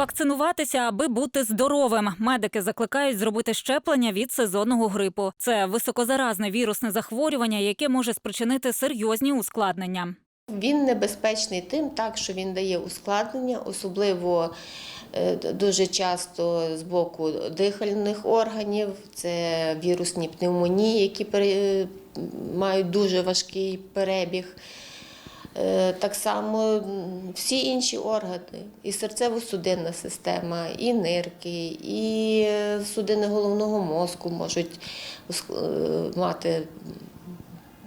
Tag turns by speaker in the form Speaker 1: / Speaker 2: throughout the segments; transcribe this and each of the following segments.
Speaker 1: Вакцинуватися, аби бути здоровим. Медики закликають зробити щеплення від сезонного грипу. Це високозаразне вірусне захворювання, яке може спричинити серйозні ускладнення.
Speaker 2: Він небезпечний тим, так що він дає ускладнення, особливо е, дуже часто з боку дихальних органів, це вірусні пневмонії, які мають дуже важкий перебіг. Е, Так само всі інші органи, і серцево-судинна система, і нирки, і е, судини головного мозку можуть е, мати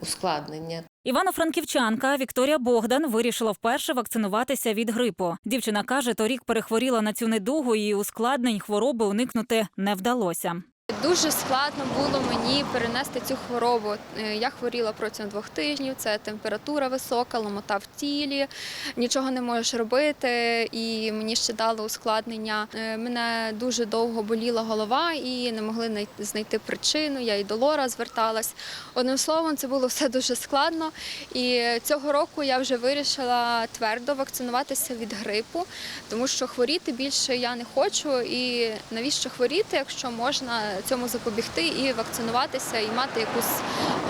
Speaker 2: ускладнення.
Speaker 1: Івано-франківчанка Вікторія Богдан вирішила вперше вакцинуватися від грипу. Дівчина каже, торік перехворіла на цю недугу і ускладнень хвороби уникнути не вдалося.
Speaker 3: Дуже складно було мені перенести цю хворобу. Е, Я хворіла протягом двох тижнів. Це температура висока, ломота в тілі, нічого не можеш робити, і мені ще дало ускладнення. Е, Мене дуже довго боліла голова і не могли знайти причину. Я і до лора зверталась. Одним словом, це було все дуже складно. І цього року я вже вирішила твердо вакцинуватися від грипу, тому що хворіти більше я не хочу. І навіщо хворіти, якщо можна цьому запобігти і вакцинуватися, і мати якусь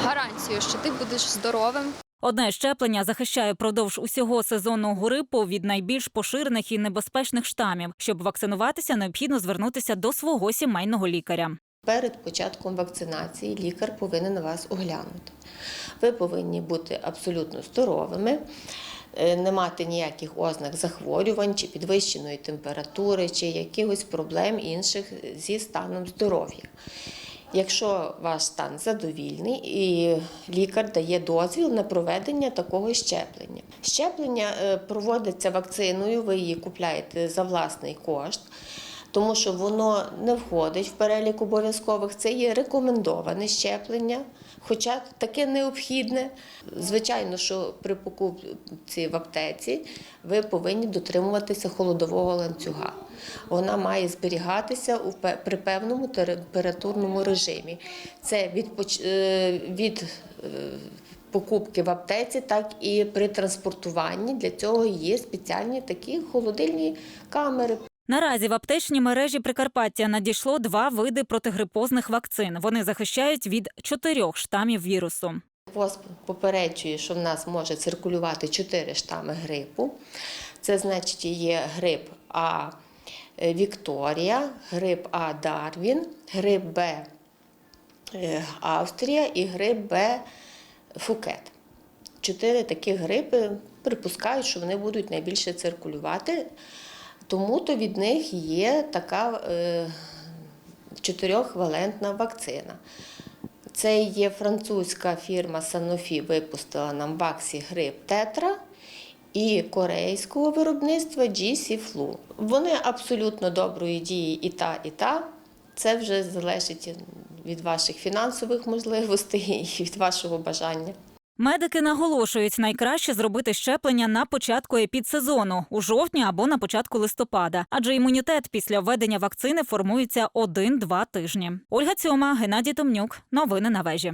Speaker 3: гарантію, що ти будеш здоровим.
Speaker 1: Одне щеплення захищає продовж усього сезонного грипу від найбільш поширених і небезпечних штамів. Щоб вакцинуватися, необхідно звернутися до свого сімейного лікаря.
Speaker 2: Перед початком вакцинації лікар повинен вас оглянути. Ви повинні бути абсолютно здоровими, не мати ніяких ознак захворювань чи підвищеної температури, чи якихось проблем інших зі станом здоров'я. Якщо ваш стан задовільний, і лікар дає дозвіл на проведення такого щеплення. Щеплення е, проводиться вакциною, ви її купляєте за власний кошт тому що воно не входить в перелік обов'язкових. Це є рекомендоване щеплення, хоча таке необхідне. Звичайно, що при покупці в аптеці ви повинні дотримуватися холодового ланцюга. Вона має зберігатися при певному температурному режимі. Це від, е, від е, покупки в аптеці, так і при транспортуванні. Для цього є спеціальні такі холодильні камери.
Speaker 1: Наразі в аптечній мережі Прикарпаття надійшло два види протигрипозних вакцин. Вони захищають від чотирьох штамів вірусу.
Speaker 2: ВОЗ попереджує, що в нас може циркулювати чотири штами грипу. Це значить є грип А е, Вікторія, грип А Дарвін, грип Б е, Австрія і грип Б Фукет. Чотири такі грипи припускають, що вони будуть найбільше циркулювати, тому то від них є така е, чотирьохвалентна вакцина. Це є французька фірма Sanofi випустила нам Ваксі Грип Тетра і корейського виробництва GC Flu. Вони абсолютно доброї дії і та, і та. Це вже залежить від ваших фінансових можливостей і від вашого бажання.
Speaker 1: Медики наголошують, найкраще зробити щеплення на початку епідсезону у жовтні або на початку листопада, адже імунітет після введення вакцини формується 1-2 тижні. Ольга Цьома, Геннадій Томнюк. Новини на вежі.